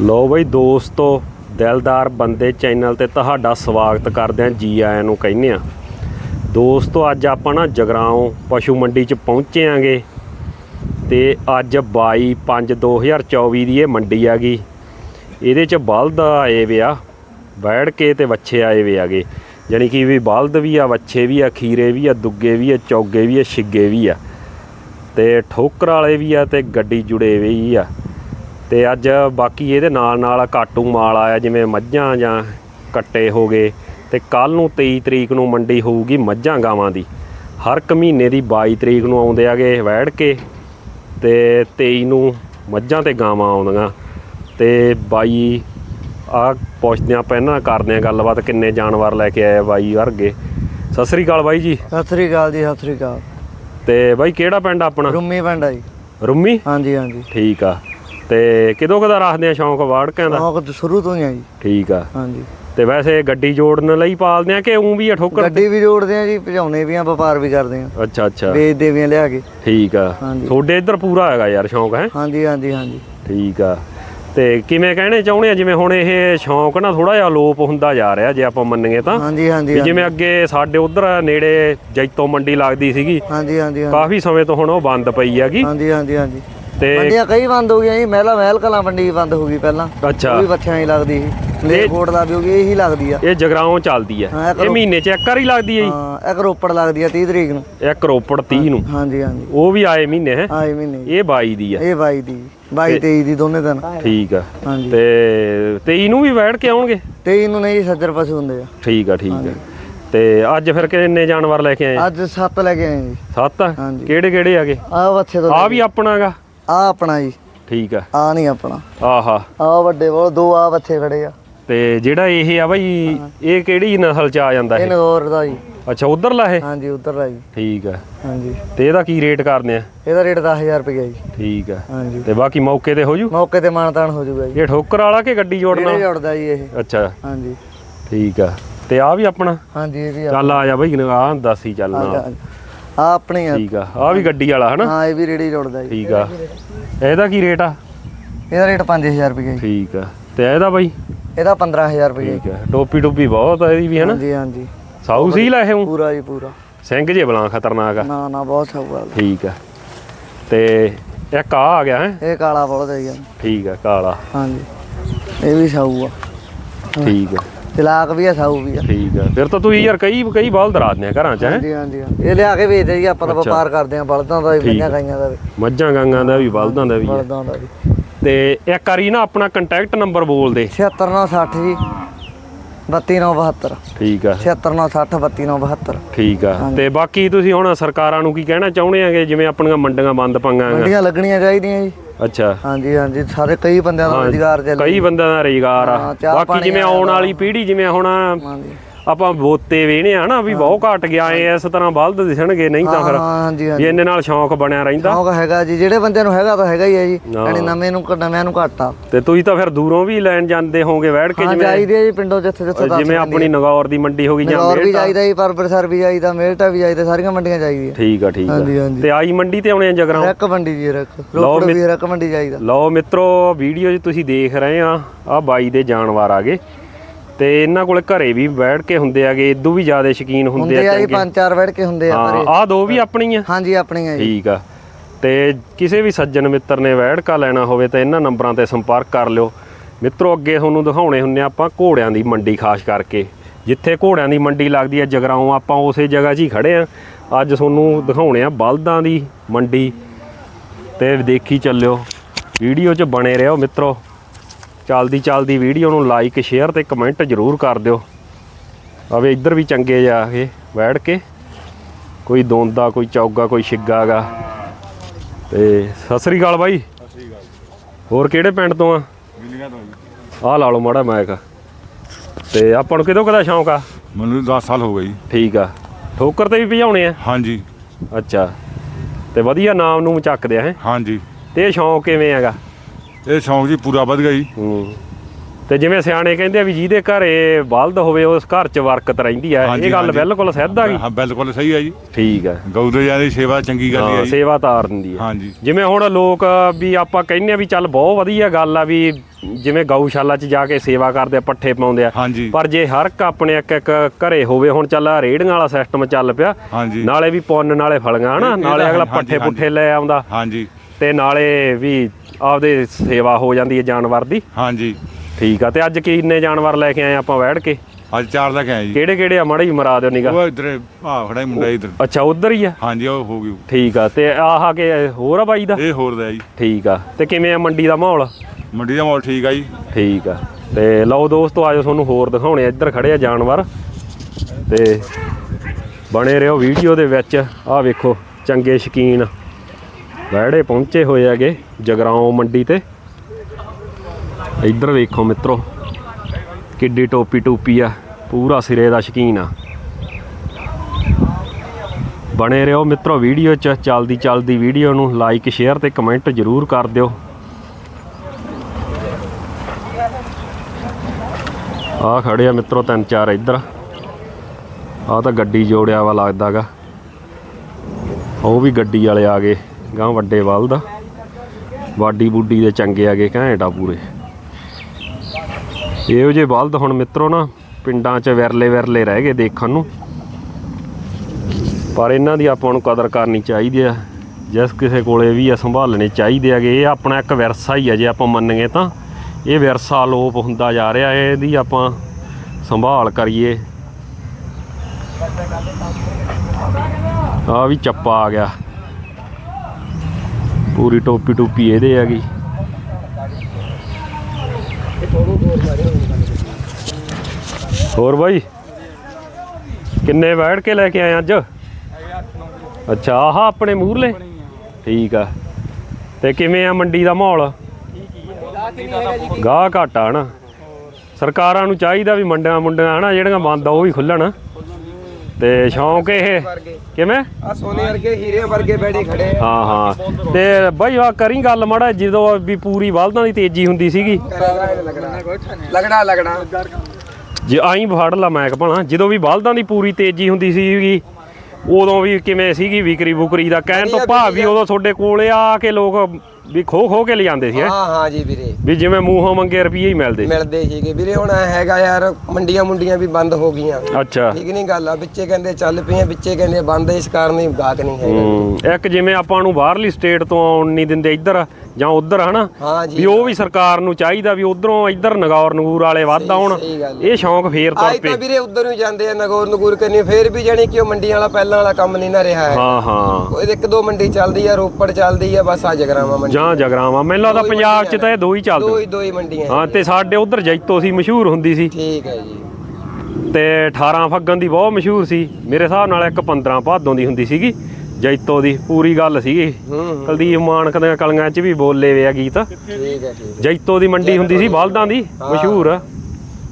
ਲੋ ਬਈ ਦੋਸਤੋ, ਦਿਲਦਾਰ ਬੰਦੇ ਚੈਨਲ ਤੇ ਤੁਹਾਡਾ ਸਵਾਗਤ ਕਰਦੇ ਹਾਂ ਜੀ ਆਇਆਂ ਨੂੰ ਕਹਿੰਦੇ ਆ ਦੋਸਤੋ, ਅੱਜ ਆਪਾਂ ਨਾ ਜਗਰਾਉਂ ਪਸ਼ੂ ਮੰਡੀ ਚ ਪਹੁੰਚੇ ਆਂਗੇ ਤੇ ਅੱਜ 22 5 2024 ਦੀ ਇਹ ਮੰਡੀ ਆ ਗਈ। ਇਹਦੇ ਚ ਬਲਦ ਆਏ ਵੇ ਆ ਬੈੜ ਕੇ ਤੇ ਵੱਛੇ ਆਏ ਵੇ ਆਗੇ। ਯਾਨੀ ਕਿ ਵੀ ਬਲਦ ਵੀ ਆ, ਵੱਛੇ ਵੀ ਆ, ਖੀਰੇ ਵੀ ਆ, ਦੁੱਗੇ ਵੀ ਆ, ਚੌਗੇ ਵੀ ਆ, ਛਿੱਗੇ ਵੀ ਆ। ਤੇ ਠੋਕਰ ਵਾਲੇ ਵੀ ਆ ਤੇ ਗੱਡੀ ਜੁੜੇ ਵੀ ਆ। ਤੇ ਅੱਜ ਬਾਕੀ ਇਹਦੇ ਨਾਲ ਨਾਲ ਕਾਟੂ ਮਾਲ ਆਇਆ ਜਿਵੇਂ ਮੱਝਾਂ ਜਾਂ ਕੱਟੇ ਹੋ ਗਏ। ਤੇ ਕੱਲ ਨੂੰ 23 ਤਰੀਕ ਨੂੰ ਮੰਡੀ ਹੋਊਗੀ ਮੱਝਾਂ ਗਾਵਾਂ ਦੀ। ਹਰ ਇੱਕ ਮਹੀਨੇ ਦੀ 22 ਤਰੀਕ ਨੂੰ ਆਉਂਦੇ ਆਗੇ ਵੈੜ ਕੇ ਤੇ 23 ਨੂੰ ਮੱਝਾਂ ਤੇ ਗਾਵਾਂ ਆਉਂਦੀਆਂ। ਤੇ ਬਾਈ ਆ ਪੁੱਛਦੇ ਆ ਪਹਿਲਾਂ ਕਰਦੇ ਆ ਗੱਲਬਾਤ ਕਿੰਨੇ ਜਾਨਵਰ ਲੈ ਕੇ ਆਏ ਬਾਈ ਵਰਗੇ। ਸਤਿ ਸ੍ਰੀ ਅਕਾਲ ਬਾਈ ਜੀ। ਸਤਿ ਸ੍ਰੀ ਅਕਾਲ ਜੀ ਸਤਿ ਸ੍ਰੀ ਅਕਾਲ। ਤੇ ਬਾਈ ਕਿਹੜਾ ਪਿੰਡ ਆਪਣਾ? ਰੁੰਮੀ ਪਿੰਡ ਆ ਜੀ। ਰੁੰਮੀ? ਹਾਂਜੀ ਹਾਂਜੀ। ਠੀਕ ਆ। ਤੇ ਕਿਦੋਂ ਕਦਾ ਰੱਖਦੇ ਆ ਸ਼ੌਂਕ ਵਾੜਕਿਆਂ ਦਾ? ਸ਼ੌਕ ਤਾਂ ਸ਼ੁਰੂ ਤੋਂ ਹੀ ਆ ਜੀ। ਠੀਕ ਆ। ਹਾਂਜੀ। ਤੇ ਵੈਸੇ ਗੱਡੀ ਜੋੜਨ ਲਈ ਪਾਲਦੇ ਆ ਕਿ ਉਂ ਵੀ ਆ ਠੋਕਰ? ਗੱਡੀ ਵੀ ਜੋੜਦੇ ਆ ਜੀ ਭਜਾਉਣੇ ਵੀ ਆ ਵਪਾਰ ਵੀ ਕਰਦੇ ਆ। ਅੱਛਾ ਅੱਛਾ। ਵੇਚਦੇ ਵੀ ਆ ਲਿਆ ਕੇ। ਠੀਕ ਆ। ਹਾਂਜੀ। ਤੁਹਾਡੇ ਇੱਧਰ ਪੂਰਾ ਹੈਗਾ ਯਾਰ ਸ਼ੌਂਕ ਹੈ? ਹਾਂਜੀ ਹਾਂਜੀ ਹਾਂਜੀ। ਠੀਕ ਆ। ਤੇ ਕਿਵੇਂ ਕਹਿਣੇ ਚਾਹੁੰਦੇ ਆ? ਜਿਵੇਂ ਹੁਣ ਇਹ ਸ਼ੌਂਕ ਨਾ ਥੋੜਾ ਜਿਹਾ ਲੋਪ ਹੁੰਦਾ ਜਾ ਰਿਹਾ ਜੇ ਆਪਾਂ ਮੰਨੀਏ ਤਾਂ। ਹਾਂਜੀ ਹਾਂਜੀ ਵੀ ਜਿਵੇਂ ਅੱਗੇ ਸਾਡੇ ਉਧਰ ਨੇੜੇ ਜੈਤੋ ਮੰਡੀ ਲੱਗਦੀ ਸੀਗੀ। ਹਾਂਜੀ ਹਾਂਜੀ ਹਾਂਜੀ। ਕਾਫੀ ਸਮੇਂ ਤੋਂ ਹੁਣ ਉਹ ਬੰਦ ਪਈ ਹੈਗੀ। ਹਾਂਜੀ ਹਾਂਜੀ ਹਾਂਜੀ। ਤੇ ਮੰਡੀਆਂ ਕਈ ਬੰਦ ਹੋ ਗਈਆਂ ਜੀ ਮਹਿਲਾ ਮਹਿਲ ਕਲਾਂ ਮੰਡੀ ਬੰਦ ਹੋ ਗਈ ਪਹਿਲਾਂ। ਅੱਛਾ। ਉਹ ਵੀ ਬੱਚਿਆਂ ਹੀ ਲੱਗਦੀ ਸੀ। ਮਲੇਰਕੋਟ ਦਾ ਵੀ ਹੋ ਗਈ ਇਹੀ ਲੱਗਦੀ ਆ। ਇਹ ਜਗਰਾਉਂ ਚੱਲਦੀ ਆ। ਹਾਂ, ਇਹ ਇਹ ਮਹੀਨੇ ਚ ਇੱਕ ਵਾਰੀ ਲੱਗਦੀ ਹੈ ਜੀ। ਹਾਂ ਇੱਕ ਰੋਪੜ ਲੱਗਦੀ ਆ 30 ਤਰੀਕ ਨੂੰ। ਇੱਕ ਰੋਪੜ 30 ਨੂੰ। ਹਾਂਜੀ ਹਾਂਜੀ। ਉਹ ਵੀ ਆਏ ਮਹੀਨੇ ਹੈ? ਆਏ ਮਹੀਨੇ। ਇਹ 22 ਦੀ ਆ। ਇਹ 22 ਦੀ 22 23 ਦੀ ਦੋਨੇ ਦਿਨ। ਠੀਕ ਆ। ਹਾਂਜੀ। ਤੇ 23 ਨੂੰ ਵੀ ਬੈਠ ਕੇ ਆਉਣਗੇ? 23 ਨੂੰ ਨਹੀਂ ਜੀ ਸੱਜਰ ਪਸ਼ੂ ਹੁੰਦੇ ਆ। ਠੀਕ ਆ ਠੀਕ ਆ। ਤੇ ਅੱਜ ਫਿਰ ਕਿੰਨੇ ਜਾਨਵਰ ਲੈ ਕੇ ਆਏ? ਅੱਜ ਸੱਤ ਲੈ ਕੇ ਆਏ ਜੀ। ਸੱਤ ਆ? ਹਾਂਜੀ। ਕਿਹੜੇ ਕਿਹੜੇ ਆਗੇ ਆ ਬੱਚੇ ਤੋਂ ਆ ਵੀ ਆਪਣਾਗਾ? ਆ ਆਪਣਾ ਜੀ। ਠੀਕ ਆ। ਆ ਨਹੀਂ ਆਪਣਾ। ਆਹਾ। ਆ ਵੱਡੇ ਬੋਲ ਦੋ ਆ ਬੱਚੇ ਖੜੇ ਆ। ਤੇ ਜਿਹੜਾ ਇਹ ਆ ਬਾਈ ਇਹ ਕਿਹੜੀ ਨਸਲ ਚ ਆ ਜਾਂਦਾ ਇਹ? ਇਹ ਨਗੌਰ ਦਾ ਜੀ। ਅੱਛਾ ਉਧਰਲਾ ਇਹ? ਹਾਂਜੀ ਉਧਰ ਜੀ। ਠੀਕ ਆ। ਹਾਂਜੀ। ਤੇ ਇਹਦਾ ਕੀ ਰੇਟ ਕਰਦੇ ਆ? ਇਹਦਾ ਰੇਟ 10000 ਰੁਪਏ ਜੀ। ਠੀਕ ਆ। ਹਾਂਜੀ। ਤੇ ਬਾਕੀ ਮੌਕੇ ਤੇ ਹੋ ਜੂ? ਮੌਕੇ ਤੇ ਮਾਨਤਾਨ ਹੋ ਜਾਊਗਾ ਜੀ। ਇਹ ਠੋਕਰ ਵਾਲਾ ਕਿ ਗੱਡੀ ਜੋੜਨਾ? ਕਿਹੜੇ ਜੁੜਦਾ ਜੀ ਇਹ। ਅੱਛਾ। ਹਾਂਜੀ। ਠੀਕ ਆ। ਤੇ ਆ ਵੀ ਆਪਣਾ? ਹਾਂਜੀ ਇਹ ਵੀ ਆ ਚੱਲ ਆ ਜਾ ਬਾਈ ਆ ਦੱਸੀ ਚੱਲ ਨਾਲ ਆ ਆਪਣੀ ਆ। ਠੀਕ ਆ। ਆ ਵੀ ਗੱਡੀ ਵਾਲਾ ਹਨਾ? ਹਾਂ ਇਹ ਵੀ ਰੇੜੀ ਜੁੜਦਾ ਜੀ। ਠੀਕ ਆ। ਇਹਦਾ ਕੀ ਰੇਟ ਆ? ਇਹਦਾ ਰੇਟ 5000 ਰੁਪਏ ਜੀ। ਠੀਕ ਆ। ਤੇ ਇਹਦਾ ਬਾਈ? ਇਹਦਾ 15000 ਰੁਪਏ ਠੀਕ ਆ। ਟੋਪੀ ਟੋਪੀ ਬਹੁਤ ਆ ਇਹਦੀ ਵੀ ਹਨਾ? ਹਾਂਜੀ ਹਾਂਜੀ। ਸਾਊ ਸੀ ਲੈ ਇਹ ਪੂਰਾ ਜੀ ਪੂਰਾ। ਸਿੰਘ ਜੇ ਬਲਾਂ ਖਤਰਨਾਕ ਆ। ਨਾ ਨਾ ਬਹੁਤ ਸੌਗਾ ਠੀਕ ਆ। ਤੇ ਇੱਕ ਆ ਆ ਗਿਆ ਹੈ? ਇਹ ਕਾਲਾ ਬਹੁਤ ਹੈ ਜੀ। ਠੀਕ ਆ ਕਾਲਾ। ਹਾਂਜੀ। ਇਹ ਵੀ ਸਾਊ ਆ। ਠੀਕ ਆ। ਤਲਾਕ ਵੀ ਆ ਸਾਊ ਵੀ ਆ। ਠੀਕ ਆ। ਫਿਰ ਤਾਂ ਤੁਸੀਂ ਯਾਰ ਕਈ ਕਈ ਬਲਦ ਰਾਦਨੇ ਆ ਘਰਾਂ 'ਚ ਹੈ? ਹਾਂਜੀ ਹਾਂਜੀ। ਇਹ ਲਿਆ ਕੇ ਵੇਚਦੇ ਜੀ ਆਪਾਂ ਤਾਂ ਵਪਾਰ ਕਰਦੇ ਆ ਬਲਦਾਂ ਦਾ ਵੀ ਗਈਆਂ ਗਾਈਆਂ ਦਾ ਵੀ। ਮੱਝਾਂ ਗਾਂਗਾਂ ਦਾ ਵੀ ਬਲਦਾਂ ਦਾ ਵੀ ਆ। ਬਲਦਾਂ ਦਾ ਵੀ। ਤੇ ਇੱਕ ਵਾਰੀ ਨਾ ਆਪਣਾ ਕੰਟੈਕਟ ਨੰਬਰ ਬੋਲ ਦੇ। 76960 ਜੀ 3272 ਠੀਕ ਆ। 76960 3272 ਠੀਕ ਆ। ਤੇ ਬਾਕੀ ਤੁਸੀਂ ਹੁਣ ਸਰਕਾਰਾਂ ਨੂੰ ਕੀ ਕਹਿਣਾ ਚਾਹੁੰਦੇ ਆਗੇ ਜਿਵੇਂ ਆਪਣੀਆਂ ਮੰਡੀਆਂ ਬੰਦ ਪੰਗਾਂ ਮੰਡੀਆਂ ਲੱਗਣੀਆਂ ਚਾਹੀਦੀਆਂ ਜੀ। ਅੱਛਾ। ਹਾਂਜੀ ਹਾਂਜੀ ਸਾਰੇ ਕਈ ਬੰਦਿਆਂ ਦਾ ਰੁਜ਼ਗਾਰ ਚੱਲ ਕਈ ਬੰਦਿਆਂ ਦਾ ਰੁਜ਼ਗਾਰ ਆ। ਹਾਂ, ਚਾਹ ਬਾਕੀ ਪਾਣੀ ਜਿਵੇਂ ਆਉਣ ਵਾਲੀ ਪੀੜ੍ਹੀ ਜਿਵੇਂ ਹੁਣ ਹਾਂਜੀ। ਆਪਾਂ ਬੋਤੇ ਵੇਹਣੇ ਆ ਨਾ ਵੀ ਬਹੁਤ ਘਟ ਗਿਆ ਐ ਇਸ ਤਰ੍ਹਾਂ ਬਲਦ ਦਿਸਣਗੇ ਨਹੀਂ ਤਾਂ ਫਿਰ ਵੀ ਇਹਨੇ ਨਾਲ ਸ਼ੌਂਕ ਬਣਿਆ ਰਹਿੰਦਾ। ਸ਼ੌਕ ਹੈਗਾ ਜੀ ਜਿਹੜੇ ਬੰਦਿਆਂ ਨੂੰ ਹੈਗਾ ਤਾਂ ਹੈਗਾ ਹੀ ਹੈ ਜੀ ਯਾਨੀ ਨਵੇਂ ਨੂੰ ਨਵਿਆਂ ਨੂੰ ਘੱਟ ਆ। ਤੇ ਤੁਸੀਂ ਤਾਂ ਫਿਰ ਦੂਰੋਂ ਵੀ ਲੈਣ ਜਾਂਦੇ ਹੋਗੇ ਬੈਠ ਕੇ ਜਿਵੇਂ ਜਾਈਦੇ ਆ ਜੀ ਪਿੰਡੋਂ ਜਿੱਥੇ ਜਿੱਥੇ ਜਿਵੇਂ ਆਪਣੀ ਨਗੌਰ ਦੀ ਮੰਡੀ ਹੋ ਗਈ ਜਾਂ ਹੋਰ ਵੀ ਜਾਈਦਾ ਜੀ ਪਰਬਰਸਰ ਵੀ ਜਾਈਦਾ ਮੇਲਟਾ ਵੀ ਜਾਈਦਾ ਸਾਰੀਆਂ ਮੰਡੀਆਂ ਜਾਈਦੀਆਂ ਠੀਕ ਆ ਠੀਕ ਆ। ਤੇ ਆਈ ਮੰਡੀ ਤੇ ਆਉਣੇ ਆ ਜਗਰਾਉਂ? ਰੱਕ ਮੰਡੀ ਜੀ ਰੱਕ ਰੋਪੜ ਵੀ ਰੱਕ ਮੰਡੀ ਜਾਈਦਾ। ਲਓ ਮਿੱਤਰੋ ਵੀਡੀਓ 'ਚ ਤੁਸੀਂ ਦੇਖ ਰਹੇ ਆ ਆ ਬਾਈ ਦੇ ਜਾਨਵਰ ਆਗੇ ਤੇ ਇਹਨਾਂ ਕੋਲ ਘਰੇ ਵੀ ਬੈਠ ਕੇ ਹੁੰਦੇ ਆਗੇ ਇਦੋਂ ਵੀ ਜ਼ਿਆਦਾ ਸ਼ਕੀਨ ਹੁੰਦੇ ਹੁੰਦੇ ਆ ਆ ਜੀ ਪੰਜ ਚਾਰ ਬੈਠ ਕੇ ਹੁੰਦੇ ਆ ਹਾਂ ਆ ਦੋ ਵੀ ਆਪਣੀਆਂ? ਹਾਂਜੀ ਆਪਣੀਆਂ ਜੀ। ਠੀਕ ਆ। ਤੇ ਕਿਸੇ ਵੀ ਸੱਜਣ ਮਿੱਤਰ ਨੇ ਵੈੜਕਾ ਲੈਣਾ ਹੋਵੇ ਤਾਂ ਇਹਨਾਂ ਨੰਬਰਾਂ ਤੇ ਸੰਪਰਕ ਕਰ ਲਿਓ। ਮਿੱਤਰੋ ਅੱਗੇ ਤੁਹਾਨੂੰ ਦਿਖਾਉਣੇ ਹੁੰਨੇ ਆਪਾਂ ਘੋੜਿਆਂ ਦੀ ਮੰਡੀ ਖਾਸ ਕਰਕੇ। ਜਿੱਥੇ ਘੋੜਿਆਂ ਦੀ ਮੰਡੀ ਲੱਗਦੀ ਹੈ ਜਗਰਾਉਂ ਆਪਾਂ ਉਸੇ ਜਗ੍ਹਾ 'ਚ ਹੀ ਖੜੇ ਆ। ਅੱਜ ਤੁਹਾਨੂੰ ਦਿਖਾਉਣੇ ਆ ਬਲਦਾਂ ਦੀ ਮੰਡੀ। ਤੇ ਦੇਖੀ ਚੱਲਿਓ। ਵੀਡੀਓ 'ਚ ਬਣੇ ਰਹੋ ਮਿੱਤਰੋ। ਚੱਲਦੀ ਚੱਲਦੀ ਵੀਡੀਓ ਨੂੰ ਲਾਈਕ ਸ਼ੇਅਰ ਤੇ ਕਮੈਂਟ ਜ਼ਰੂਰ ਕਰ ਦਿਓ। ਆਵੇ ਇੱਧਰ ਵੀ ਚੰਗੇ ਜਾ ਕੇ ਬੈਠ ਕੇ। ਕੋਈ ਦੋਂਦਾ ਕੋਈ ਚੌਗਾ ਕੋਈ ਛਿੱਗਾਗਾ ਤੇ ਸਤਿ ਸ੍ਰੀ ਅਕਾਲ ਬਾਈ। ਹੋਰ ਕਿਹੜੇ ਪਿੰਡ ਤੋਂ ਆ? ਤੋਂ ਆਹ ਲਾ ਲਓ ਮਾੜਾ ਮੈਕ ਤੇ ਆਪਾਂ ਨੂੰ ਕਿਦੋਂ ਕਦਾ ਸ਼ੌਂਕ ਆ? ਮੈਨੂੰ 10 ਸਾਲ ਹੋ ਗਏ ਜੀ। ਠੀਕ ਆ। ਠੋਕਰ ਤੇ ਵੀ ਭਜਾਉਣੇ ਆ? ਹਾਂਜੀ। ਅੱਛਾ। ਤੇ ਵਧੀਆ ਨਾਮ ਨੂੰ ਚੱਕਦੇ ਆ ਹੈ? ਹਾਂਜੀ। ਤੇ ਇਹ ਸ਼ੌਂਕ ਕਿਵੇਂ ਹੈਗਾ? ਇਹ ਸ਼ੌਂਕ ਜੀ ਪੂਰਾ ਵੱਧ ਜੀ। ਹੂੰ। ਤੇ ਜਿਵੇਂ ਸਿਆਣੇ ਕਹਿੰਦੇ ਆ ਵੀ ਜਿਹਦੇ ਘਰੇ ਬਲਦ ਹੋਵੇ ਉਸ ਘਰ 'ਚ ਬਰਕਤ ਰਹਿੰਦੀ ਆ। ਹਾਂਜੀ, ਇਹ ਗੱਲ ਹਾਂਜੀ। ਬਿਲਕੁਲ ਸਿੱਧ ਆ ਗਈ ਹਾਂ ਬਿਲਕੁਲ ਸਹੀ ਹੈ ਜੀ। ਠੀਕ ਆ। ਗਊ ਦੇ ਦੀ ਸੇਵਾ ਚੰਗੀ ਗੱਲ ਹਾਂ ਹੈ ਜੀ। ਸੇਵਾ ਤਾਰ ਦਿੰਦੀ ਆ। ਹਾਂਜੀ। ਜਿਵੇਂ ਹੁਣ ਲੋਕ ਵੀ ਆਪਾਂ ਕਹਿੰਦੇ ਆ ਵੀ ਚੱਲ ਬਹੁਤ ਵਧੀਆ ਗੱਲ ਆ ਵੀ ਜਿਵੇਂ ਗਊਸ਼ਾਲਾ 'ਚ ਜਾ ਕੇ ਸੇਵਾ ਕਰਦੇ ਆ ਪੱਠੇ ਪਾਉਂਦੇ ਆ। ਹਾਂਜੀ। ਪਰ ਜੇ ਹਰ ਇੱਕ ਆਪਣੇ ਇੱਕ ਇੱਕ ਘਰੇ ਹੋਵੇ ਹੁਣ ਚੱਲ ਆਹ ਰੇਹੜੀਆਂ ਵਾਲਾ ਸਿਸਟਮ ਚੱਲ ਪਿਆ। ਹਾਂਜੀ। ਨਾਲੇ ਵੀ ਪੁੰਨ ਨਾਲੇ ਫਲੀਆਂ ਹਨਾ। ਇਹ- ਇਹ ਨਾਲੇ ਤਾਂ ਅਗਲਾ ਹਾਂਜੀ, ਪੱਠੇ ਹਾਂਜੀ। ਪੁੱਠੇ ਲੈ ਆਉਂਦਾ। ਹਾਂਜੀ। ਤੇ ਨਾਲੇ ਵੀ ਆਪਦੇ ਸੇਵਾ ਹੋ ਜਾਂਦੀ ਹੈ ਜਾਨਵਰ ਦੀ। ਹਾਂਜੀ। ਠੀਕ ਆ ਤੇ ਅੱਜ ਕਿੰਨੇ ਜਾਨਵਰ ਲੈ ਕੇ ਆਏ ਆਪਾਂ ਬੈਠ ਕੇ? ਅੱਜ ਚਾਰ ਦਾ ਆਏ ਜੀ। ਕਿਹੜੇ ਕਿਹੜੇ ਆ? ਮਾੜੀ ਮਰਾ ਦਿਓ ਨਿਗਾ ਉਹ ਇਧਰ ਆ ਖੜਾ ਹੀ ਮੁੰਡਾ ਇਧਰ। ਅੱਛਾ ਉਧਰ ਹੀ ਆ? ਹਾਂਜੀ ਉਹ ਹੋ ਗਈ। ਠੀਕ ਆ ਤੇ ਆਹ ਆ ਕੇ ਹੋਰ ਆ ਬਾਈ ਦਾ? ਇਹ ਹੋਰ ਦਾ ਜੀ। ਠੀਕ ਆ ਤੇ ਕਿਵੇਂ ਆ ਮੰਡੀ ਦਾ ਮਾਹੌਲ? ਮੰਡੀ ਦਾ ਮਾਹੌਲ ਠੀਕ ਆ ਜੀ। ਠੀਕ ਆ ਤੇ ਲਓ ਦੋਸਤੋ ਆਜੋ ਤੁਹਾਨੂੰ ਹੋਰ ਦਿਖਾਉਣੇ ਆ। ਇੱਧਰ ਖੜੇ ਆ ਜਾਨਵਰ ਤੇ ਬਣੇ ਰਹੋ ਵੀਡੀਓ ਦੇ ਵਿੱਚ। ਆਹ ਵੇਖੋ ਚੰਗੇ ਸ਼ਕੀਨ। ਵਹਿੜੇ ਪਹੁੰਚੇ ਹੋਏ ਹੈਗੇ ਜਗਰਾਉਂ ਮੰਡੀ ਤੇ। ਇੱਧਰ ਵੇਖੋ ਮਿੱਤਰੋ, ਕਿੱਡੀ ਟੋਪੀ ਟੋਪੀ ਆ, ਪੂਰਾ ਸਿਰੇ ਦਾ ਸ਼ਕੀਨ ਆ। ਬਣੇ ਰਹੋ ਮਿੱਤਰੋ ਵੀਡੀਓ 'ਚ, ਚੱਲਦੀ ਚੱਲਦੀ ਵੀਡੀਓ ਨੂੰ ਲਾਈਕ ਸ਼ੇਅਰ ਤੇ ਕਮੈਂਟ ਜ਼ਰੂਰ ਕਰ ਦਿਓ। ਆ ਖੜੇ ਆ ਮਿੱਤਰੋ ਤਿੰਨ ਚਾਰ ਇੱਧਰ। ਆ ਤਾਂ ਗੱਡੀ ਜੋੜਿਆ ਵਾ ਲੱਗਦਾਗਾ। ਉਹ ਵੀ ਗੱਡੀ ਵਾਲੇ ਆ ਗਏ। ਗਾਂ ਵੱਡੇ ਵੱਲ ਦਾ। ਵਾਡੀ ਬੁੱਡੀ ਦੇ ਚੰਗੇ ਆ ਗਏ ਘੈਂਟਾ ਪੂਰੇ। ਇਹੋ ਜਿਹੇ ਬਲਦ ਹੁਣ ਮਿੱਤਰੋ ਨਾ, ਪਿੰਡਾਂ 'ਚ ਵਿਰਲੇ ਵਿਰਲੇ ਰਹਿ ਗਏ ਦੇਖਣ ਨੂੰ। ਪਰ ਇਹਨਾਂ ਦੀ ਆਪਾਂ ਨੂੰ ਕਦਰ ਕਰਨੀ ਚਾਹੀਦੀ ਆ। ਜਿਸ ਕਿਸੇ ਕੋਲੇ ਵੀ ਆ, ਸੰਭਾਲਣੇ ਚਾਹੀਦੇ ਆਗੇ ਇਹ ਆਪਣਾ ਇੱਕ ਵਿਰਸਾ ਹੀ ਆ, ਜੇ ਆਪਾਂ ਮੰਨੀਏ ਤਾਂ। ਇਹ ਵਿਰਸਾ ਲੋਪ ਹੁੰਦਾ ਜਾ ਰਿਹਾ ਹੈ ਇਹਦੀ ਆਪਾਂ ਸੰਭਾਲ ਕਰੀਏ। ਆ ਵੀ ਚੱਪਾ ਆ ਗਿਆ। ਪੂਰੀ ਟੋਪੀ ਟੋਪੀ ਇਹਦੇ ਹੈਗੀ ਹੋਰ ਬਾਈ? ਕਿੰਨੇ ਬੈਠ ਕੇ ਲੈ ਕੇ ਆਏ ਅੱਜ? ਅੱਛਾ, ਆਹ ਆਪਣੇ ਮੂਰਲੇ ਠੀਕ ਆ। ਤੇ ਕਿਵੇਂ ਆ ਮੰਡੀ ਦਾ ਮਾਹੌਲ? ਗਾਹ ਘਾਟਾ ਹਨਾ। ਸਰਕਾਰਾਂ ਨੂੰ ਚਾਹੀਦਾ ਵੀ ਮੰਡੀਆਂ ਮੁੰਡੀਆਂ ਹਨਾ, ਜਿਹੜੀਆਂ ਬੰਦ ਆ, ਉਹ ਵੀ ਖੁੱਲਣ। ਤੇ ਸ਼ੌਂਕ ਇਹ ਕਿਵੇਂ? ਆ ਸੋਨੇ ਵਰਗੇ ਹੀਰੇ ਵਰਗੇ ਬੈਠੇ ਖੜੇ ਆ। ਹਾਂ ਹਾਂ। ਤੇ ਬਾਈ ਆ ਕਰੀ ਗੱਲ ਮੜਾ ਜਦੋਂ ਵੀ ਪੂਰੀ ਬਲਦਾਂ ਦੀ ਤੇਜ਼ੀ ਹੁੰਦੀ ਸੀਗੀ। ਲਗੜਾ ਲਗੜਾ ਜੇ ਆਈ ਫੜ ਲਾ ਮੈਂ ਭਣਾ ਜਦੋਂ ਵੀ ਬਲਦਾਂ ਦੀ ਪੂਰੀ ਤੇਜ਼ੀ ਹੁੰਦੀ ਸੀਗੀ ਉਦੋਂ ਵੀ ਕਿਵੇਂ ਸੀਗੀ ਵਿਕਰੀ ਬੁਕਰੀ ਦਾ? ਕਹਿਣ ਤੋਂ ਭਾਵ ਵੀ ਉਦੋਂ ਤੁਹਾਡੇ ਕੋਲੇ ਆ ਕੇ ਲੋਕ ਵੀ ਖੋ ਖੋ ਕੇ ਲਿਆਂਦੇ ਸੀ ਹੈਂ। ਹਾਂ ਹਾਂ ਜੀ ਵੀਰੇ। ਵੀ ਜਿਵੇਂ ਮੂੰਹੋਂ ਮੰਗੇ ਰੁਪਈਏ ਹੀ ਮਿਲਦੇ ਸੀ। ਮਿਲਦੇ ਸੀਗੇ। ਵੀਰੇ ਹੁਣ ਐਂ ਹੈਗਾ ਯਾਰ ਮੰਡੀਆਂ ਮੁੰਡੀਆਂ ਵੀ ਬੰਦ ਹੋ ਗਈਆਂ। ਅੱਛਾ। ਠੀਕ ਨਹੀਂ ਗੱਲ ਆ ਵਿੱਚੇ ਕਹਿੰਦੇ ਚੱਲ ਪਈਆਂ ਵਿੱਚੇ ਕਹਿੰਦੇ ਬੰਦ ਇਸ ਕਾਰਨ ਹੀ ਗਾਹਕ ਨਹੀਂ ਹੈਗਾ। ਹੂੰ ਇੱਕ ਜਿਵੇਂ ਆਪਾਂ ਨੂੰ ਬਾਹਰਲੀ ਸਟੇਟ ਤੋਂ ਆਉਣ ਨਹੀਂ ਦਿੰਦੇ ਇੱਧਰ ਜਾਂ ਉੱਧਰ ਹਨਾ ਹਾਂ ਵੀ ਉਹ ਵੀ ਸਰਕਾਰ ਨੂੰ ਚਾਹੀਦਾ ਵੀ ਉਧਰੋਂ ਇੱਧਰ ਨਗੌਰ ਨਗੂਰ ਵਾਲੇ ਵੱਧ ਆਉਣ ਸਹੀ ਗੱਲ ਇਹ ਸ਼ੌਂਕ ਫੇਰ ਤੁਰ ਅੱਜ ਪਏ। ਤਾਂ ਵੀਰੇ ਉਧਰ ਨੂੰ ਜਾਂਦੇ ਆ ਨਗੌਰ ਨਗੂਰ ਕਰਨੀ ਫੇਰ ਵੀ ਜਾਣੀ ਕਿ ਉਹ ਮੰਡੀਆਂ ਵਾਲਾ ਪਹਿਲਾਂ ਵਾਲਾ ਕੰਮ ਨਹੀਂ ਨਾ ਰਿਹਾ ਹੈ। ਹਾਂ ਹਾਂ। ਇੱਕ ਦੋ ਮੰਡੀ ਚੱਲਦੀ ਆ ਰੋਪੜ ਚੱਲਦੀ ਆ ਬਸ ਆ ਜਗਰਾਵਾਂ ਮੰਡੀ। ਜਾਂ ਜਗਰਾਵਾਂ ਮੈਨੂੰ ਲੱਗਦਾ ਦੋ ਹੀ ਪੰਜਾਬ 'ਚ ਤਾਂ ਇਹ ਦੋ ਹੀ ਦੋ ਚੱਲਦੇ ਹੀ ਦੋ ਹੀ ਮੰਡੀਆਂ ਹਾਂ ਤੇ ਸਾਡੇ ਉਧਰ ਜੈਤੋ ਸੀ ਮਸ਼ਹੂਰ ਹੁੰਦੀ ਸੀ। ਠੀਕ ਹੈ ਜੀ। ਤੇ 18 ਫੱਗਣ ਦੀ ਬਹੁਤ ਮਸ਼ਹੂਰ ਸੀ। ਮੇਰੇ ਹਿਸਾਬ ਨਾਲ ਇੱਕ 15 ਭਾਦੋਂ ਦੀ ਹੁੰਦੀ ਸੀਗੀ। ਜੈਤੋ ਦੀ ਪੂਰੀ ਗੱਲ ਸੀਗੀ। ਕੁਲਦੀਪ ਮਾਨਕ ਦੀਆਂ ਕਲੀਆਂ 'ਚ ਵੀ ਬੋਲੇ ਵੇ ਆ ਗੀਤ। ਠੀਕ ਹੈ ਠੀਕ ਜੈਤੋ ਦੀ ਮੰਡੀ ਹੁੰਦੀ ਸੀ ਬਲਦਾਂ ਦੀ ਮਸ਼ਹੂਰ।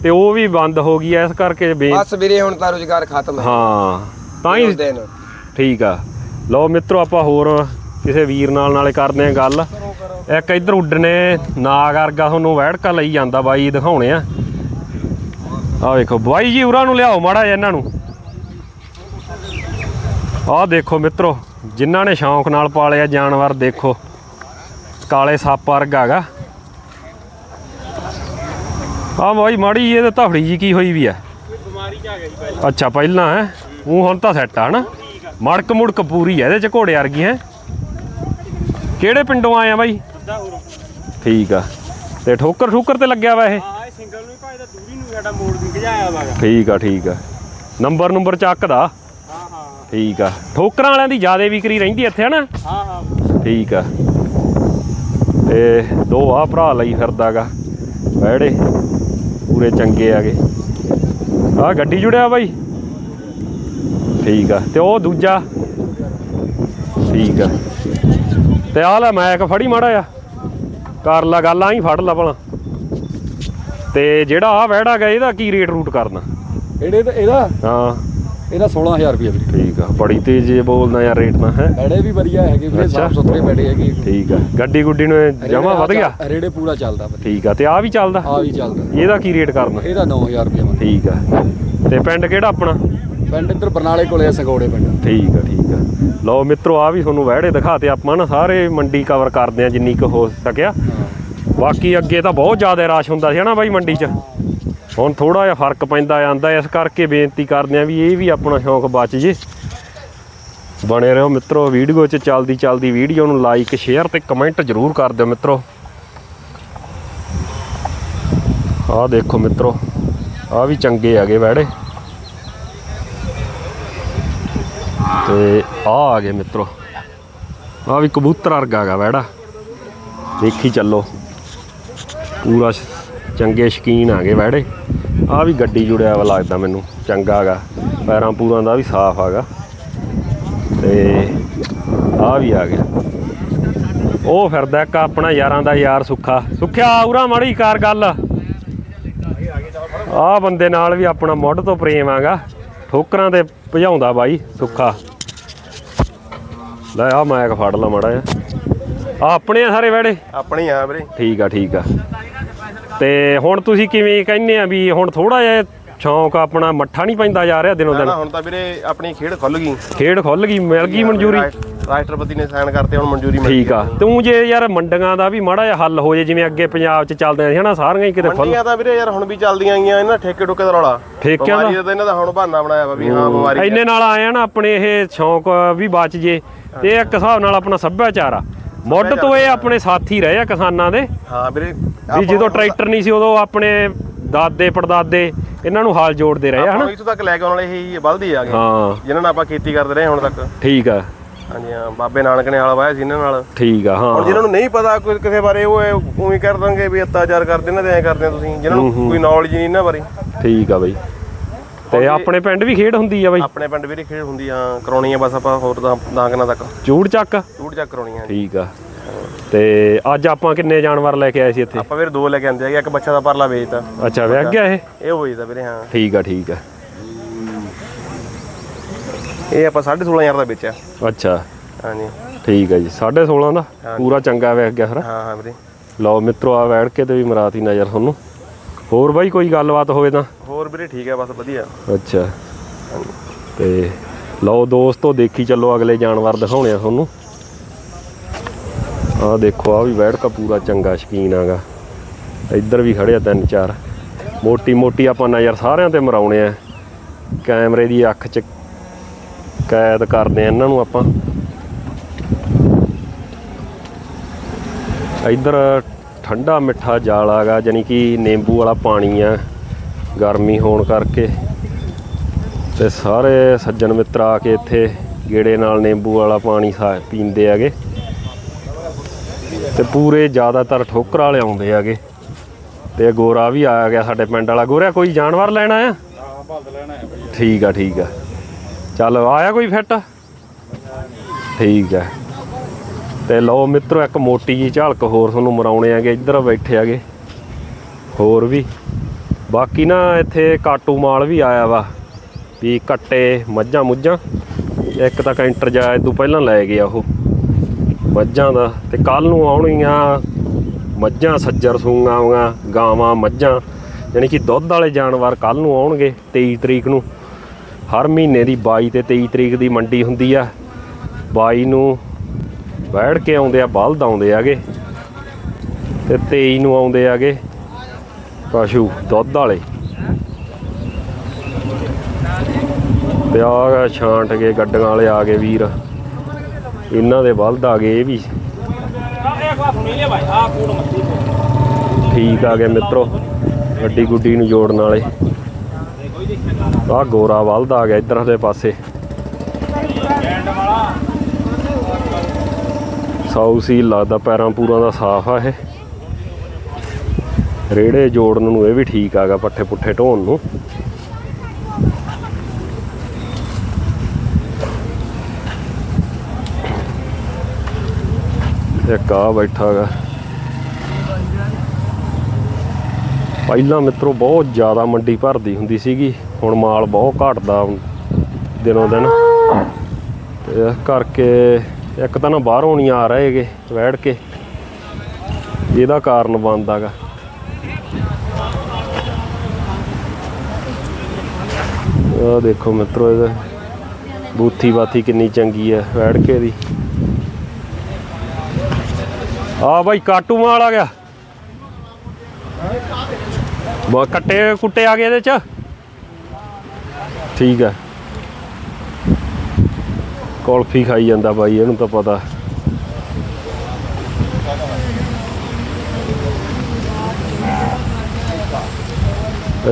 ਤੇ ਉਹ ਵੀ ਬੰਦ ਹੋ ਗਈ ਐ ਇਸ ਕਰਕੇ ਬੇ ਬਸ ਵੀਰੇ ਹੁਣ ਤਾਂ ਰੁਜ਼ਗਾਰ ਖਤਮ ਹੈ। ਹਾਂ ਤਾਂ ਹੀ ਠੀਕ ਆ। ਲਓ ਮਿੱਤਰੋ ਆਪਾਂ ਹੋਰ ਕਿਸੇ ਵੀਰ ਨਾਲ ਨਾਲੇ ਕਰਦੇ ਆ ਗੱਲ। ਇੱਕ ਇੱਧਰ ਉੱਡਨੇ ਨਾਗ ਵਰਗਾ ਤੁਹਾਨੂੰ ਵੈੜਕਾ ਲਈ ਜਾਂਦਾ ਬਾਈ ਦਿਖਾਉਣੇ ਆ। ਆ ਵੇਖੋ ਬਾਈ ਜੀ ਉਰਾਂ ਨੂੰ ਲਿਆਓ ਮਾੜਾ ਜਿਹਾ ਇਹਨਾਂ ਨੂੰ। ਆਹ ਦੇਖੋ ਮਿੱਤਰੋ ਜਿਨ੍ਹਾਂ ਨੇ ਸ਼ੌਂਕ ਨਾਲ ਪਾਲਿਆ ਜਾਨਵਰ ਦੇਖੋ। ਕਾਲੇ ਸੱਪ ਵਰਗਾ ਹੈਗਾ। ਆ ਬਾਈ ਮਾੜੀ ਇਹ ਤਾਂ ਧਫੜੀ ਜੀ ਕੀ ਹੋਈ ਵੀ ਆ? ਅੱਛਾ ਪਹਿਲਾਂ ਹੈ। ਉਹ ਹੁਣ ਤਾਂ ਸੈੱਟ ਆ ਹਨਾ? ਮੜਕ ਮੁੜਕ ਪੂਰੀ ਐ ਇਹਦੇ ਚ ਘੋੜੇ ਵਰਗੀ ਹੈ। ਕਿਹੜੇ ਪਿੰਡੋਂ ਆਏ ਆ ਬਾਈ? ਠੀਕ ਆ। ਤੇ ਠੋਕਰ ਠੋਕਰ ਤੇ ਲੱਗਿਆ ਵਾ ਇਹ? ਹਾਂ ਇਹ ਸਿੰਗਲ ਨੂੰ ਹੀ ਭਾਵੇਂ ਤਾਂ ਦੂਰੀ ਨੂੰ ਸਾਡਾ ਮੋੜ ਵੀ ਭਜਾਇਆ ਵਾਗਾ ਠੀਕ ਆ ਠੀਕ ਆ। ਨੰਬਰ ਨੰਬਰ ਚੱਕਦਾ। ਹਾਂ ਹਾਂ ਠੀਕ ਆ। ਠੋਕਰਾਂ ਵਾਲਿਆਂ ਦੀ ਜ਼ਿਆਦਾ ਵਿਕਰੀ ਰਹਿੰਦੀ ਇੱਥੇ ਹਨਾ? ਹਾਂ ਹਾਂ। ਠੀਕ ਆ। ਤੇ ਦੋ ਆ ਭਰਾ ਲਈ ਫਿਰਦਾਗਾ। ਬਹਿੜੇ ਪੂਰੇ ਚੰਗੇ ਆਗੇ। ਆ ਗੱਡੀ ਜੁੜਿਆ ਬਾਈ। ਠੀਕ ਆ। ਤੇ ਉਹ ਦੂਜਾ। ਠੀਕ ਆ। ਤੇ ਆ ਲੈ ਮੈਕ ਫੜੀ ਮਾੜਾ ਆ ਕਰ ਲਾ ਗੱਲ ਆਈ ਫੜ ਲਾ ਭਲਾ। ਤੇ ਜਿਹੜਾ ਆ ਵਹਿੜਾ ਗਾ ਇਹਦਾ ਕੀ ਰੇਟ ਰੂਟ ਕਰਨਾ? ਇਹਦੇ ਇਹਦਾ? ਹਾਂ। ਇਹਦਾ 16000 ਰੁਪਏ ਵੀਰੇ। ਠੀਕ ਆ ਬੜੀ ਤੇਜ਼ ਜੇ ਬੋਲਦਾ ਯਾਰ ਰੇਟ ਨਾ ਹੈ? ਬੈੜੇ ਵੀ ਵਧੀਆ ਹੈਗੇ ਵੀਰੇ। ਸਾਫ਼ ਸੁਥਰੇ ਬੈੜੇ ਹੈਗੇ। ਠੀਕ ਆ ਗੱਡੀ ਗੁੱਡੀ ਨੂੰ ਜਮਾ ਵਧ ਗਿਆ? ਰੇੜੇ ਪੂਰਾ ਚੱਲਦਾ ਠੀਕ ਆ ਤੇ ਆ ਵੀ ਚੱਲਦਾ? ਆ ਵੀ ਚੱਲਦਾ। ਇਹਦਾ ਕੀ ਰੇਟ ਕਰਨਾ? ਇਹਦਾ 9000 ਰੁਪਏ ਠੀਕ ਆ। ਤੇ ਪਿੰਡ ਕਿਹੜਾ ਆਪਣਾ? ਪਿੰਡ ਇੱਧਰ ਬਰਨਾਲੇ ਕੋਲੇ ਆ ਸੰਗੋੜੇ ਪਿੰਡ। ਠੀਕ ਆ ਠੀਕ ਆ। ਲਓ ਮਿੱਤਰੋ ਆ ਵੀ ਤੁਹਾਨੂੰ ਵਹਿੜੇ ਦਿਖਾਤੇ ਆਪਾਂ ਨਾ ਸਾਰੇ ਮੰਡੀ ਕਵਰ ਕਰਦੇ ਆ ਜਿੰਨੀ ਕੁ ਹੋ ਸਕਿਆ। ਬਾਕੀ ਅੱਗੇ ਤਾਂ ਬਹੁਤ ਜ਼ਿਆਦਾ ਰਸ਼ ਹੁੰਦਾ ਸੀ ਹਨਾ ਬਾਈ ਮੰਡੀ 'ਚ? ਹੁਣ ਥੋੜਾ ਜਿਹਾ ਫ਼ਰਕ ਪੈਂਦਾ ਜਾਂਦਾ ਇਸ ਕਰਕੇ ਬੇਨਤੀ ਕਰਦੇ ਆ ਵੀ ਇਹ ਵੀ ਆਪਣਾ ਸ਼ੌਂਕ ਬਚ ਜੇ। ਬਣੇ ਰਹੋ ਮਿੱਤਰੋ, ਵੀਡੀਓ 'ਚ ਚੱਲਦੀ ਚੱਲਦੀ ਵੀਡੀਓ ਨੂੰ ਲਾਈਕ ਸ਼ੇਅਰ ਤੇ ਕਮੈਂਟ ਜ਼ਰੂਰ ਕਰ ਦਿਓ ਮਿੱਤਰੋ। ਆਹ ਦੇਖੋ ਮਿੱਤਰੋ ਆ ਵੀ ਚੰਗੇ ਹੈਗੇ ਵਹਿੜੇ ਤੇ ਆ ਆ ਗਏ ਮਿੱਤਰੋ। ਆ ਵੀ ਕਬੂਤਰ ਵਰਗਾ ਹੈਗਾ ਵੈੜਾ। ਦੇਖੀ ਚੱਲੋ। ਪੂਰਾ ਚੰਗੇ ਸ਼ਕੀਨ ਆ ਗਏ ਵੈੜੇ ਆ ਵੀ ਗੱਡੀ ਜੁੜਿਆ ਵਾ ਲੱਗਦਾ ਮੈਨੂੰ ਚੰਗਾ ਹੈਗਾ ਪੈਰਾਂ ਪੂਰਾਂ ਦਾ ਵੀ ਸਾਫ਼ ਹੈਗਾ ਤੇ ਆ ਵੀ ਆ ਗਿਆ। ਉਹ ਫਿਰਦਾ ਇੱਕ ਆਪਣਾ ਯਾਰਾਂ ਦਾ ਯਾਰ ਸੁੱਖਾ। ਸੁੱਖਿਆ ਉਰਾ ਮਾੜੀ ਕਾਰ ਗੱਲ। ਆ ਬੰਦੇ ਨਾਲ ਵੀ ਆਪਣਾ ਮੁੱਢ ਤੋਂ ਪ੍ਰੇਮ ਆਗਾ ਠੋਕਰਾਂ ਤੇ ਭਜਾਉਂਦਾ ਬਾਈ ਸੁੱਖਾ। ਲੈ ਆ ਮੈਕ ਫੜ ਲਾ ਮੜਾ ਆ ਆਪਣੇ ਆ ਸਾਰੇ ਵੜੇ ਆਪਣੀ ਆ ਵੀਰੇ। ਠੀਕ ਆ ਠੀਕ ਆ। ਤੇ ਹੁਣ ਤੁਸੀਂ ਕਿਵੇਂ ਕਹਿੰਦੇ ਆ ਵੀ ਹੁਣ ਥੋੜਾ ਜਿਹਾ ਸ਼ੌਂਕ ਆਪਣਾ ਮੱਠਾ ਨਹੀਂ ਪੈਂਦਾ ਜਾ ਰਿਹਾ ਦਿਨੋਂ ਦਿਨ? ਨਾ ਹੁਣ ਤਾਂ ਵੀਰੇ ਆਪਣੀ ਖੇਡ ਖੁੱਲ ਗਈ। ਖੇਡ ਖੁੱਲ ਗਈ ਮਿਲ ਗਈ ਮਨਜ਼ੂਰੀ? ਰਾਸ਼ਟ- ਰਾਸ਼ਟਰਪਤੀ ਨੇ ਸਾਈਨ ਕਰਤੇ ਹੁਣ ਮਨਜ਼ੂਰੀ ਮਿਲ ਠੀਕ ਆ। ਤੂੰ ਜੇ ਯਾਰ ਮੰਡੀਆਂ ਦਾ ਵੀ ਮਾੜਾ ਜਿਹਾ ਹੱਲ ਹੋ ਜੇ ਜਿਵੇਂ ਅੱਗੇ ਪੰਜਾਬ 'ਚ ਚੱਲਦੇ ਸੀ ਹਨਾ ਸਾਰੀਆਂ ਹੀ ਕਿਤੇ ਖੁੱਲ ਮੰਡੀਆਂ ਤਾਂ ਵੀਰੇ ਯਾਰ ਹੁਣ ਵੀ ਚੱਲਦੀਆਂ ਗਈਆਂ ਇਹਨਾਂ ਠੇਕੇ ਟੁਕੇ ਦਾ ਰੌਲਾ। ਠੇਕਿਆਂ ਦਾ? ਇਹਨਾਂ ਦਾ ਹੁਣ ਬਹਾਨਾ ਬਣਾਇਆ ਵਾ ਵੀ ਹਾਂ ਬਿਮਾਰੀ ਇੰਨੇ ਨਾਲ ਆਏ ਆ ਨਾ ਆਪਣੇ ਇਹ ਸ਼ੌਂਕ ਵੀ ਬਚ ਜੇ। ਤੇ ਇੱਕ ਹਿਸਾਬ ਨਾਲ ਆਪਣਾ ਸੱਭਿਆਚਾਰ ਆ। ਮੁੱਢ ਤੋਂ ਇਹ ਆਪਣੇ ਸਾਥੀ ਰਹੇ ਆ ਕਿਸਾਨਾਂ ਦੇ। ਹਾਂ ਵੀਰੇ ਵੀ ਜਦੋਂ ਟਰੈਕਟਰ ਨਹੀਂ ਸੀ ਉਦੋਂ ਆਪਣੇ ਦਾਦੇ ਪੜਦਾਦੇ ਇਹਨਾਂ ਨੂੰ ਹਾਲ ਜੋੜਦੇ ਰਹੇ ਹਨਾ? ਨੂੰ ਇੱਥੋਂ ਤੱਕ ਲੈ ਕੇ ਆਉਣ ਵਾਲੇ ਇਹੀ ਬਲਦੀ ਆ ਗਏ। ਹਾਂ। ਜਿਨ੍ਹਾਂ ਨਾਲ ਆਪਾਂ ਖੇਤੀ ਕਰਦੇ ਰਹੇ ਹੁਣ ਤੱਕ। ਠੀਕ ਆ। ਹਾਂਜੀ ਹਾਂ ਬਾਬੇ ਨਾਨਕ ਨੇ ਹਾਲ ਵਾਇਆ ਸੀ ਇਹਨਾਂ ਨਾਲ। ਠੀਕ ਆ ਹੁਣ ਹਾਂ ਜਿਹਨਾਂ ਨੂੰ ਨਹੀਂ ਪਤਾ ਕੋਈ ਕਿਸੇ ਬਾਰੇ ਉਹ ਉਵੇਂ ਕਰ ਦਾਂਗੇ ਵੀ ਅਤਿਆਚਾਰ ਕਰਦੇ ਇਹਨਾਂ ਦੇ ਐ ਕਰਦੇ ਤੁਸੀਂ। ਜਿਹਨਾਂ ਨੂੰ ਕੋਈ ਨੌਲੇਜ ਨਹੀਂ ਇਹਨਾਂ ਬਾਰੇ। ਠੀਕ ਆ ਬਈ। ਤੇ ਆਪਣੇ ਪਿੰਡ ਵੀ ਖੇਡ ਹੁੰਦੀ ਆ ਬਈ। ਆਪਣੇ ਪਿੰਡ ਵੀਰੇ ਖੇਡ ਹੁੰਦੀ ਆ ਕਰਾਉਣੀ ਆ ਬਸ ਆਪਾਂ ਹੋਰ ਤਾਂ ਦਾਂਗਨਾ ਤੱਕ। ਚੂੜ ਚੱਕ। ਟੂਟ ਚੱਕ ਕਰਾਉਣੀ ਆ ਠੀਕ ਆ। ਤੇ ਅੱਜ ਆਪਾਂ ਕਿੰਨੇ ਜਾਨਵਰ ਲੈ ਕੇ ਆਏ ਸੀ ਇੱਥੇ? ਆਪਾਂ ਵੀਰੇ ਦੋ ਲੈ ਕੇ ਆਂਦੇ ਹੈਗੇ ਇੱਕ ਬੱਚਾ ਦਾ ਪਰਲਾ ਵੇਚਤਾ। ਅੱਛਾ ਵੇਖ ਗਿਆ ਇਹ? ਇਹ ਹੋਈ ਦਾ ਵੀਰੇ ਹਾਂ। ਠੀਕ ਆ ਠੀਕ ਆ। ਇਹ ਆਪਾਂ 16500 ਦਾ ਵੇਚਿਆ। ਅੱਛਾ। ਹਾਂਜੀ। ਠੀਕ ਆ ਜੀ 16.5 ਦਾ? ਪੂਰਾ ਚੰਗਾ ਵੇਖ ਗਿਆ ਫਿਰ ਹਾਂ ਹਾਂ ਵੀਰੇ। ਲਓ ਮਿੱਤਰੋ ਆ ਬੈਠ ਕੇ ਤੇ ਵੀ ਮਰਾਤੀ ਨਜ਼ਰ ਤੁਹਾਨੂੰ। ਹੋਰ ਬਾਈ ਕੋਈ ਗੱਲਬਾਤ ਹੋਵੇ ਤਾਂ? ਹੋਰ ਵੀਰੇ ਠੀਕ ਹੈ, ਬਸ ਵਧੀਆ। ਅੱਛਾ। ਤੇ ਲਓ ਦੋਸਤੋ ਦੇਖੀ ਚੱਲੋ ਅਗਲੇ ਜਾਨਵਰ ਦਿਖਾਉਣੇ ਆ ਤੁਹਾਨੂੰ। ਆਹ ਦੇਖੋ ਆ ਵੀ ਬੈਠ ਪੂਰਾ ਚੰਗਾ ਸ਼ਕੀਨ ਆਗਾ। ਇੱਧਰ ਵੀ ਖੜੇ ਆ ਤਿੰਨ ਚਾਰ। ਮੋਟੀ ਮੋਟੀ ਆਪਾਂ ਨਜ਼ਰ ਸਾਰਿਆਂ ਤੇ ਮਰਾਉਣੇ ਆ। ਕੈਮਰੇ ਦੀ ਅੱਖ 'ਚ ਕੈਦ ਕਰਦੇ ਆ ਇਹਨਾਂ ਨੂੰ ਆਪਾਂ। ਇੱਧਰ ਠੰਡਾ ਮਿੱਠਾ ਜਾਲ ਆਗਾ ਜਾਨੀ ਕਿ ਨਿੰਬੂ ਵਾਲਾ ਪਾਣੀ ਆ। ਗਰਮੀ ਹੋਣ ਕਰਕੇ ਤੇ ਸਾਰੇ ਸੱਜਣ ਮਿੱਤਰ ਆ ਕੇ ਇੱਥੇ ਗੇੜੇ ਨਾਲ ਨਿੰਬੂ ਵਾਲਾ ਪਾਣੀ ਪੀਂਦੇ ਹੈਗੇ। ਤੇ ਪੂਰੇ ਜ਼ਿਆਦਾਤਰ ਠੋਕਰ ਵਾਲੇ ਆਉਂਦੇ ਹੈਗੇ। ਤੇ ਗੋਰਾ ਵੀ ਆਇਆ ਗਿਆ ਸਾਡੇ ਪਿੰਡ ਵਾਲਾ। ਗੋਰਿਆ, ਕੋਈ ਜਾਨਵਰ ਲੈਣਾ ਆ ਠੀਕ ਆ ਠੀਕ ਆ। ਚੱਲ ਆਇਆ ਕੋਈ ਫਿੱਟ? ਠੀਕ ਆ। ਤੇ ਲਓ ਮਿੱਤਰੋ, ਇੱਕ ਮੋਟੀ ਜੀ ਝਲਕ ਹੋਰ ਤੁਹਾਨੂੰ ਮਰਾਉਣੇ ਆਗੇ ਇੱਧਰ ਬੈਠੇ ਆਗੇ ਹੋਰ ਵੀ ਬਾਕੀ ਨਾ ਇੱਥੇ ਕਾਟੂ ਮਾਲ ਵੀ ਆਇਆ ਵਾ, ਵੀ ਕੱਟੇ ਮੱਝਾਂ ਮੁੱਝਾਂ। ਇੱਕ ਤਾਂ ਕੈਂਟਰ ਜਾ ਇਹ ਪਹਿਲਾਂ ਲੈ ਗਿਆ ਉਹ, ਮੱਝਾਂ ਦਾ। ਤੇ ਕੱਲ ਨੂੰ ਆਉਣਗੀਆਂ ਮੱਝਾਂ ਸੱਜਰ ਸੂਆਂ ਗਾਵਾਂ ਮੱਝਾਂ। ਯਾਨੀ ਕਿ ਦੁੱਧ ਵਾਲੇ ਜਾਨਵਰ ਕੱਲ ਨੂੰ ਆਉਣਗੇ 23 ਤਰੀਕ ਨੂੰ। ਹਰ ਮਹੀਨੇ ਦੀ 22 ਤੇ 23 ਤਰੀਕ ਦੀ ਮੰਡੀ ਹੁੰਦੀ ਆ। 22 ਨੂੰ ਬੈਠ ਕੇ ਆਉਂਦੇ ਆ, ਬਲਦ ਆਉਂਦੇ ਆਗੇ। ਤੇ 23 ਨੂੰ ਆਉਂਦੇ ਆਗੇ। ਪਸ਼ੂ, ਦੁੱਧ ਵਾਲੇ। ਤੇ ਆ ਛਾਂਟ ਕੇ ਗੱਡੀਆਂ ਵਾਲੇ ਆ ਗਏ ਵੀਰ। ਇਹਨਾਂ ਦੇ ਬਲਦ ਆ ਗਏ ਇਹ ਵੀ। ਠੀਕ ਆ ਗਏ ਮਿੱਤਰੋ, ਗੱਡੀ ਗੁੱਡੀ ਨੂੰ ਜੋੜਨ ਵਾਲੇ। ਆ ਗੋਰਾ ਬਲਦ ਆ ਗਿਆ ਇਧਰਲੇ ਪਾਸੇ। ਸਾਊ ਸੀ ਲੱਗਦਾ, ਪੈਰਾਂ ਪੂਰਾਂ ਦਾ ਸਾਫ਼ ਆ ਇਹ। ਰੇੜੇ ਜੋੜਨ ਨੂੰ ਇਹ ਵੀ ਠੀਕ ਆਗਾ ਪੱਠੇ ਪੁੱਠੇ ਢੋਣ ਨੂੰ। ਇੱਕ ਆ ਬੈਠਾ ਗਾ। ਪਹਿਲਾਂ ਮਿੱਤਰੋ ਬਹੁਤ ਜ਼ਿਆਦਾ ਮੰਡੀ ਭਰਦੀ ਹੁੰਦੀ ਸੀਗੀ, ਹੁਣ ਮਾਲ ਬਹੁਤ ਘਟਦਾ ਦਿਨੋਂ ਦਿਨ। ਇਸ ਕਰਕੇ ਇੱਕ ਤਾਂ ਨਾ ਬਾਹਰੋਂ ਨਹੀਂ ਆ ਰਹੇ ਹੈਗੇ ਬੈਠ ਕੇ। ਇਹਦਾ ਕਾਰਨ ਬਣਦਾਗਾ ਆਹ ਦੇਖੋ ਮਿੱਤਰੋ ਇਹਦਾ। ਬੂਥੀ ਬਾਥੀ ਕਿੰਨੀ ਚੰਗੀ ਹੈ ਬੈਠ ਕੇ ਦੀ। ਆ ਬਾਈ, ਕਾਟੂ ਮਾਲ ਆ ਗਿਆ। ਬਾ, ਕੱਟੇ ਕੁੱਟੇ ਆ ਗਏ ਇਹਦੇ ਚ। ਠੀਕ ਹੈ ਕੁਲਫੀ ਖਾਈ ਜਾਂਦਾ ਬਾਈ, ਇਹਨੂੰ ਤਾਂ ਪਤਾ।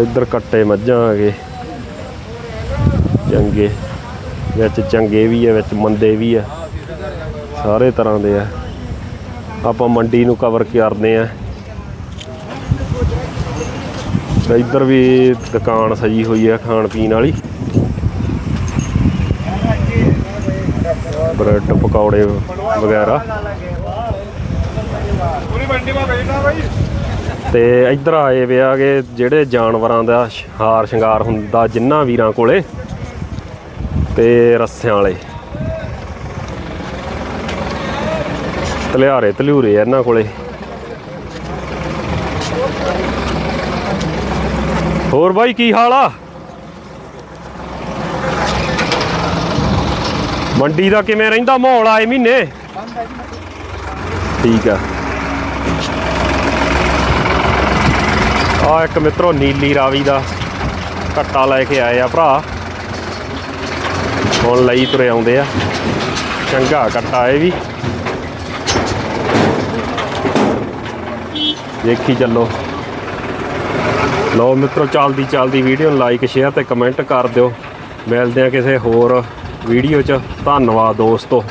ਇੱਧਰ ਕੱਟੇ ਮੱਝਾਂ ਆ ਗਏ। ਚੰਗੇ ਵਿੱਚ ਚੰਗੇ ਵੀ ਆ ਵਿੱਚ ਮੰਦੇ ਵੀ ਆ। ਸਾਰੇ ਤਰ੍ਹਾਂ ਦੇ ਆ। ਆਪਾਂ ਮੰਡੀ ਨੂੰ ਕਵਰ ਕਰਦੇ ਆ। ਤੇ ਇੱਧਰ ਵੀ ਦੁਕਾਨ ਸਜੀ ਹੋਈ ਆ ਖਾਣ ਪੀਣ ਵਾਲੀ। ਬ੍ਰੈਡ ਪਕੌੜੇ ਵਗੈਰਾ। ਤੇ ਇੱਧਰ ਆਏ ਵੇ ਆਗੇ ਜਿਹੜੇ ਜਾਨਵਰਾਂ ਦਾ ਹਾਰ ਸ਼ਿੰਗਾਰ ਹੁੰਦਾ ਜਿੰਨਾ ਵੀਰਾਂ ਕੋਲੇ। ਤੇ ਰੱਸਿਆਂ ਵਾਲੇ। ਤਲਿਆਰੇ ਤਲਿਊਰੇ ਇਹਨਾਂ ਕੋਲੇ। ਹੋਰ ਬਾਈ, ਕੀ ਹਾਲ ਆ? ਮੰਡੀ ਦਾ ਕਿਵੇਂ ਰਹਿੰਦਾ ਮਾਹੌਲ ਆਏ ਮਹੀਨੇ? ਠੀਕ ਆ। ਆ ਇੱਕ ਮਿੱਤਰੋ, ਨੀਲੀ ਰਾਵੀ ਦਾ ਕੱਟਾ ਲੈ ਕੇ ਆਏ ਆ ਭਰਾ। ਹੁਣ ਲਈ ਤੁਰੇ ਆਉਂਦੇ ਆ। ਚੰਗਾ ਘੱਟਾ ਇਹ ਵੀ। ਦੇਖੀ ਚੱਲੋ। ਲਓ ਮਿੱਤਰੋ, ਚੱਲਦੀ ਚੱਲਦੀ ਵੀਡੀਓ ਨੂੰ ਲਾਈਕ ਸ਼ੇਅਰ ਤੇ ਕਮੈਂਟ ਕਰ ਦਿਓ। ਮਿਲਦੇ ਆ ਕਿਸੇ ਹੋਰ ਵੀਡੀਓ 'ਚ। ਧੰਨਵਾਦ ਦੋਸਤੋ।